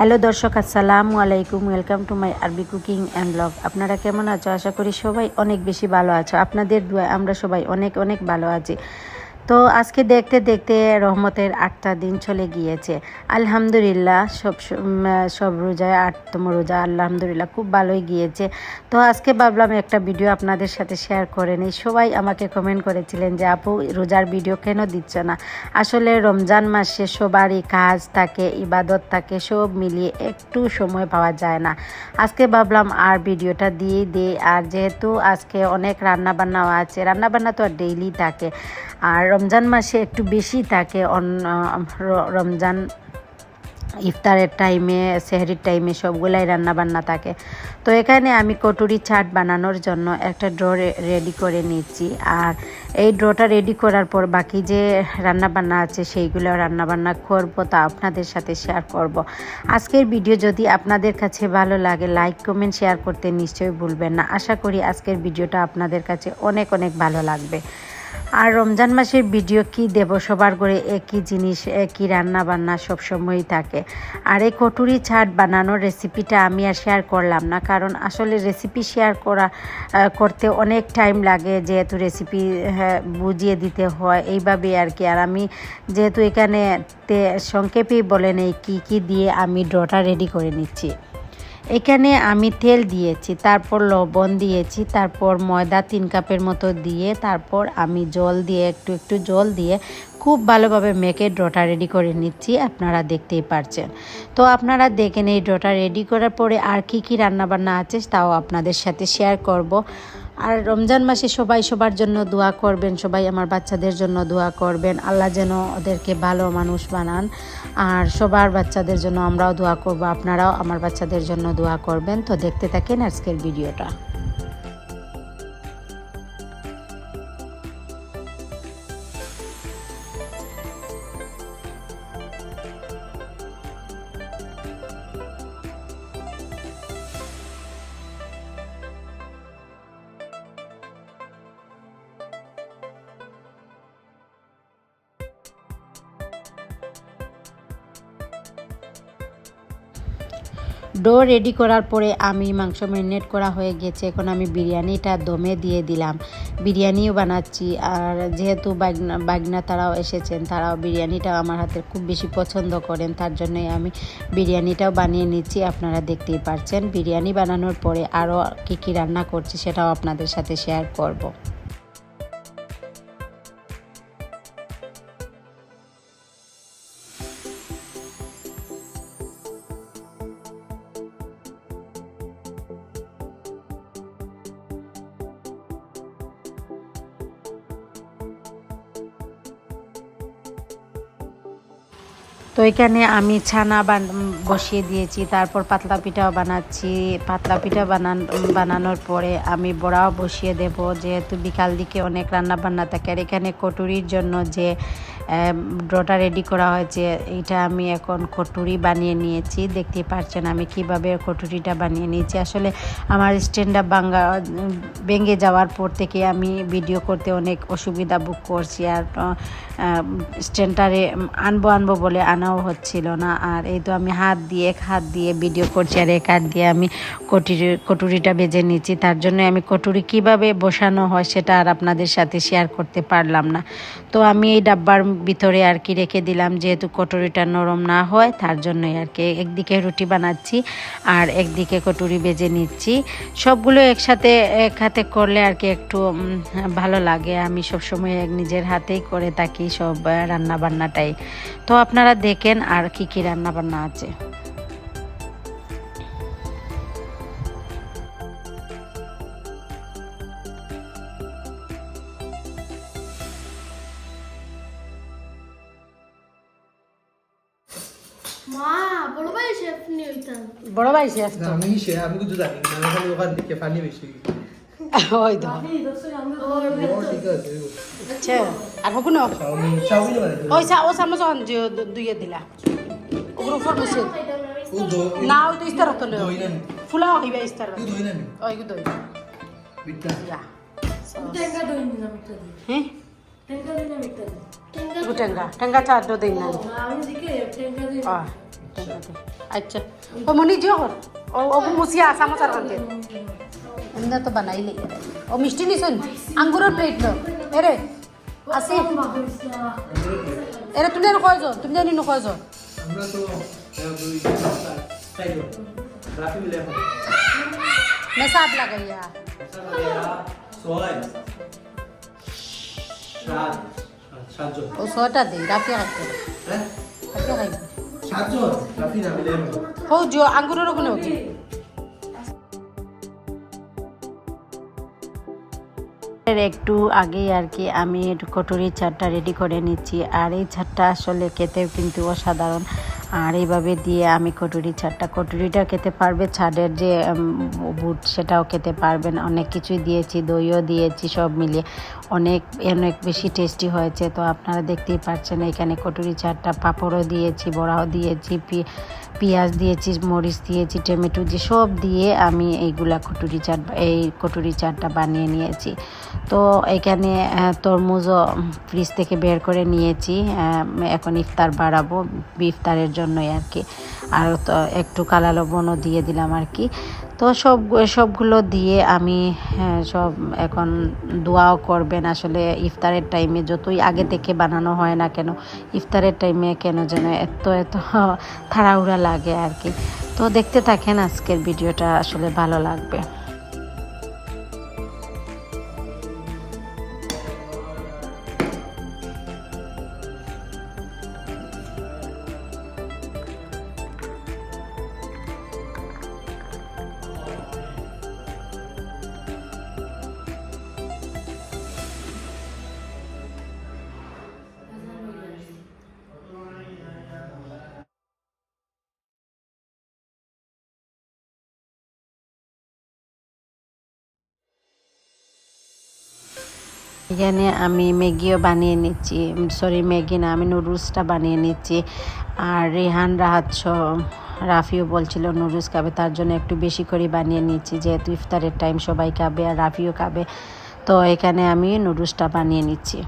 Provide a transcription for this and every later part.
Hello দর্শক, আসসালামু আলাইকুম, ওয়েলকাম টু মাই আরবি কুকিং অ্যান্ড ব্লগ। আপনারা কেমন আছো? আশা করি সবাই অনেক বেশি ভালো আছো। আপনাদের দোয়ায় আমরা সবাই অনেক অনেক ভালো আছি। তো আজকে দেখতে দেখতে রহমতের আটটা দিন চলে গিয়েছে। আলহামদুলিল্লাহ, সব সব রোজায় আটতম রোজা, আলহামদুলিল্লাহ, খুব ভালোই গিয়েছে। তো আজকে ভাবলাম একটা ভিডিও আপনাদের সাথে শেয়ার করে নিই। সবাই আমাকে কমেন্ট করেছিলেন যে, আপু, রোজার ভিডিও কেন দিচ্ছ না? আসলে রমজান মাসে সবারই কাজ থাকে, ইবাদত থাকে, সব মিলিয়ে একটু সময় পাওয়া যায় না। আজকে ভাবলাম আর ভিডিওটা দিয়ে দিই। আর যেহেতু আজকে অনেক রান্না বান্নাও আছে, রান্নাবান্না তো আর ডেইলি থাকে। আর রমজান মাসে একটু বেশি থাকে রমজান ইফতারের টাইমে সেহরির টাইমে সবগুলাই রান্না বান্না থাকে। তো এখানে আমি কটুরি চাট বানানোর জন্য একটা ড্র রেডি করে নিচ্ছি। আর এই ড্রটা রেডি করার পর বাকি যে রান্না বান্না আছে সেইগুলো রান্না বান্না করব, তা আপনাদের সাথে শেয়ার করব। আজকের ভিডিও যদি আপনাদের কাছে ভালো লাগে লাইক কমেন্ট শেয়ার করতে নিশ্চয়ই ভুলবেন না। আশা করি আজকের ভিডিওটা আপনাদের কাছে অনেক অনেক ভালো লাগবে। আর রমজান মাসের ভিডিও কি দেব? সবার করে একই জিনিস, একই রান্না বান্না সবসময়ই থাকে। আর এই কটুরি ছাট বানানোর রেসিপিটা আমি আর শেয়ার করলাম না, কারণ আসলে রেসিপি শেয়ার করা করতে অনেক টাইম লাগে, যেহেতু রেসিপি বুঝিয়ে দিতে হয় এইভাবে আর কি। আর আমি যেহেতু এখানে সংক্ষেপেই বলে নেই কী কী দিয়ে আমি ড্রটা রেডি করে নিচ্ছি। এখানে আমি তেল দিয়েছি, তারপর লবণ দিয়েছি, তারপর ময়দা তিন কাপের মতো দিয়ে, তারপর আমি জল দিয়ে একটু একটু জল দিয়ে খুব ভালোভাবে মেখে ডোটা রেডি করে নিচ্ছি, আপনারা দেখতেই পারছেন। তো আপনারা দেখেন এই ডোটা রেডি করার পরে আর কি কি রান্নাবান্না আছে, তাও আপনাদের সাথে শেয়ার করব। আর রমজান মাসে সবাই সবার জন্য দোয়া করবেন, সবাই আমার বাচ্চাদের জন্য দোয়া করবেন। আল্লাহ যেন ওদেরকে ভালো মানুষ বানান আর সবার বাচ্চাদের জন্য আমরাও দোয়া করব, আপনারাও আমার বাচ্চাদের জন্য দোয়া করবেন। তো দেখতে থাকেন আজকের ভিডিওটা। ডো রেডি করার পরে আমি মাংস ম্যারিনেট করা হয়ে গেছে। এখন আমি বিরিয়ানিটা দমে দিয়ে দিলাম। বিরিয়ানিও বানাচ্ছি। আর যেহেতু বাগনা বাগনা তারাও এসেছেন, তারাও বিরিয়ানিটাও আমার হাতে খুব বেশি পছন্দ করেন, তার জন্যই আমি বিরিয়ানিটাও বানিয়ে নিচ্ছি। আপনারা দেখতেই পারছেন, বিরিয়ানি বানানোর পরে আরও কী কী রান্না করছি সেটাও আপনাদের সাথে শেয়ার করব। তো এখানে আমি ছানা বসিয়ে দিয়েছি, তারপর পাতলা পিঠাও বানাচ্ছি। পাতলা পিঠা বানান বানানোর পরে আমি বড়াও বসিয়ে দেব, যেহেতু বিকাল দিকে অনেক রান্না বান্না থাকে। আর এখানে কটুরির জন্য যে ড্রটা রেডি করা হয়েছে এটা আমি এখন কটুরি বানিয়ে নিয়েছি। দেখতে পাচ্ছেন আমি কীভাবে কটুরিটা বানিয়ে নিয়েছি। আসলে আমার স্ট্যান্ডাপ বাঙ্গা ভেঙে যাওয়ার পর থেকে আমি ভিডিও করতে অনেক অসুবিধা বুক করছি। আর স্ট্যান্ডারে আনব আনব বলে আনাও হচ্ছিল না। আর এই তো আমি হাত দিয়ে, এক হাত দিয়ে ভিডিও করছি, আর এক হাত দিয়ে আমি কটুরি, কটুরিটা বেজে নিচ্ছি। তার জন্য আমি কটুরি কীভাবে বসানো হয় সেটা আর আপনাদের সাথে শেয়ার করতে পারলাম না। তো আমি এই ডাব্বার ভিতরে আর কি রেখে দিলাম, যেহেতু কটুরিটা নরম না হয়, তার জন্যই আর কি একদিকে রুটি বানাচ্ছি আর একদিকে কটুরি বেজে নিচ্ছি। সবগুলো একসাথে, এক হাতে করলে আর কি একটু ভালো লাগে। আমি সবসময় এক নিজের হাতেই করে থাকি। সব রান্না বান্নাটাই তো আপনারা দেখেন আর কি কি রান্না বান্না আছে বড় ভাই শেফ নিয়ে বড় ভাই শেষ আমি সে আমি কিছু জানি না ওখান থেকে পানি বেশি। ওই তো ও ঠিক আছে আচ্ছা আর কোনো চাউমিন চাউমিন বানাই ওই সা ও চামচ দুইয়ে দিলা ওগুলো উপর বসে ও দো না ওই তো ইস্তার হতো দই না নি ফুলাও হইবা ইস্তার ও দই না নি ওই দই বিটটা ইয়া টেঙ্গা দই নিলাম একটা দিন হ্যাঁ টেঙ্গা দিলাম একটা দিন টেঙ্গা টেঙ্গা টেঙ্গা চার দিন না আমি দিকে টেঙ্গা দিই আহ আচ্ছা ও মনি জিও কর ও ও মুসিয়া সামোসার কান্তে এমনি তো বানাইলে। ও মিষ্টি নিছুন আঙ্গুরের প্লেট লো। এরে আসি এরে তুমি জানো কয়জন তুমি জানি নো কয়জন আমরা তো রাফি মেসাব লাগাইয়া ও ছয়টা দেই রাফিয়া খাইতে রাফি এখন হো জিও আঙ্গুরের ওখানে একটু আগেই আর কি আমি কটুরি চাটটা রেডি করে নিচ্ছি। আর এই চাটটা আসলে খেতেও কিন্তু অসাধারণ। আর এইভাবে দিয়ে আমি কটুরি চাটটা কটুরিটা খেতে পারবে, ছাদের যে বুট সেটাও খেতে পারবেন। অনেক কিছুই দিয়েছি, দইও দিয়েছি, সব মিলিয়ে। অনেক অনেক বেশি টেস্টি হয়েছে। তো আপনারা দেখতেই পাচ্ছেন, এখানে কটুরি চাটটা পাঁপড়ও দিয়েছি, বড়াও দিয়েছি পেঁয়াজ দিয়েছি, মরিচ দিয়েছি, টমেটো যে সব দিয়ে আমি এইগুলা কটুরি চাট এই কটুরি চাটটা বানিয়ে নিয়েছি। তো এখানে তরমুজও ফ্রিজ থেকে বের করে নিয়েছি। এখন ইফতার বাড়াবো, ইফতারের জন্যই আর কি। আর তো একটু কালা লবণও দিয়ে দিলাম আর কি। তো সব সবগুলো দিয়ে আমি হ্যাঁ, সব এখন দোয়াও করবেন। আসলে ইফতারের টাইমে যতই আগে থেকে বানানো হয় না কেন ইফতারের টাইমে কেন যেন এত এত তাড়াহুড়া লাগে আর কি। তো দেখতে থাকেন আজকের ভিডিওটা আসলে ভালো লাগবে। এখানে আমি ম্যাগিও বানিয়ে নিচ্ছি। সরি ম্যাগি না, আমি নুডলসটা বানিয়ে নিচ্ছি। আর রেহান রাহাত রাফিও বলছিল নুডলস খাবে, তার জন্য একটু বেশি করে বানিয়ে নিচ্ছি, যেহেতু ইফতারের টাইম সবাই খাবে আর রাফিও খাবে। তো এখানে আমি নুডলসটা বানিয়ে নিচ্ছি।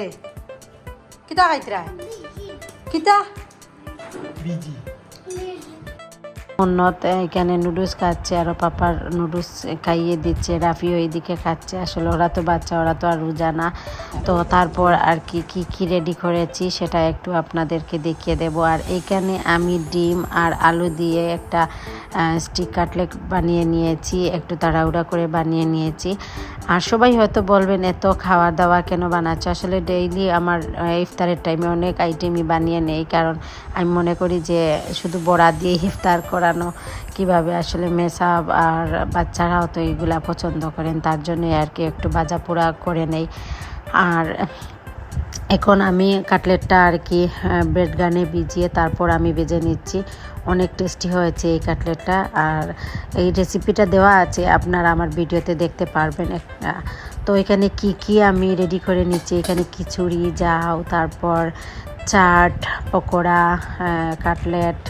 রে। কিতা খাইতরা কিতা বিজি উন্নত এখানে নুডলস খাচ্ছে আরও পাপার নুডলস খাইয়ে দিচ্ছে, রাফিও এইদিকে খাচ্ছে। আসলে ওরা তো বাচ্চা, ওরা তো আর রোজা না। তো তারপর আর কি কি কি রেডি করেছি সেটা একটু আপনাদেরকে দেখিয়ে দেব। আর এখানে আমি ডিম আর আলু দিয়ে একটা স্টিক কাটলেট বানিয়ে নিয়েছি, একটু তাড়াহুড়া করে বানিয়ে নিয়েছি। আর সবাই হয়তো বলবেন, এত খাওয়া দাওয়া কেন বানাচ্ছ? আসলে ডেইলি আমার ইফতারের টাইমে অনেক আইটেমই বানিয়ে নেই। কারণ আমি মনে করি যে শুধু বড়া দিয়ে ইফতার করানো কীভাবে আসলে মেসাব আর বাচ্চারাও তো এইগুলা পছন্দ করেন, তার জন্যই আর কি একটু ভাজা পোড়া করে নেই। আর এখন আমি কাটলেটটা আর কি ব্রেড গানে ভিজিয়ে তারপর আমি ভেজে নিচ্ছি। অনেক টেস্টি হয়েছে এই কাটলেটটা। আর এই রেসিপিটা দেওয়া আছে, আপনারা আমার ভিডিওতে দেখতে পারবেন একটা। তো এখানে কি কি আমি রেডি করে নিচ্ছি, এখানে খিচুড়ি, যাও, তারপর চাট, পকোড়া কাটলেট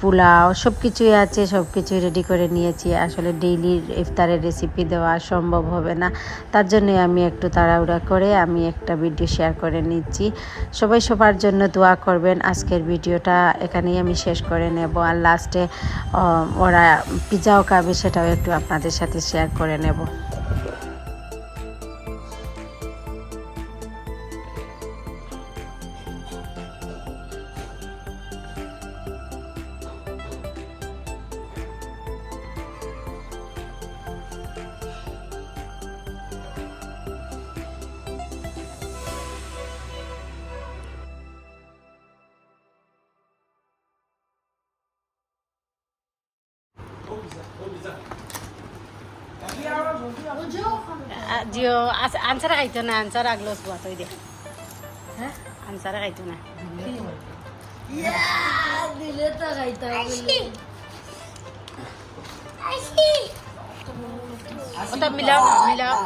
পোলাও সব কিছুই আছে সব কিছুই রেডি করে নিয়েছি। আসলে ডেইলি ইফতারের রেসিপি দেওয়া সম্ভব হবে না। তার জন্যে আমি একটু তাড়াহুড়া করে আমি একটা ভিডিও শেয়ার করে নিচ্ছি। সবাই সবার জন্য দোয়া করবেন। আজকের ভিডিওটা এখানেই আমি শেষ করে নেব। আর লাস্টে ওরা পিজাও খাবে সেটাও একটু আপনাদের সাথে শেয়ার করে নেব। জিও আনসার খাইতো না আনসার আগলো শুয়া তৈ দে হ্যাঁ আনসার খাইতো না দিলে তো খাইতাম বলে। ওটা মিলাও না মিলাও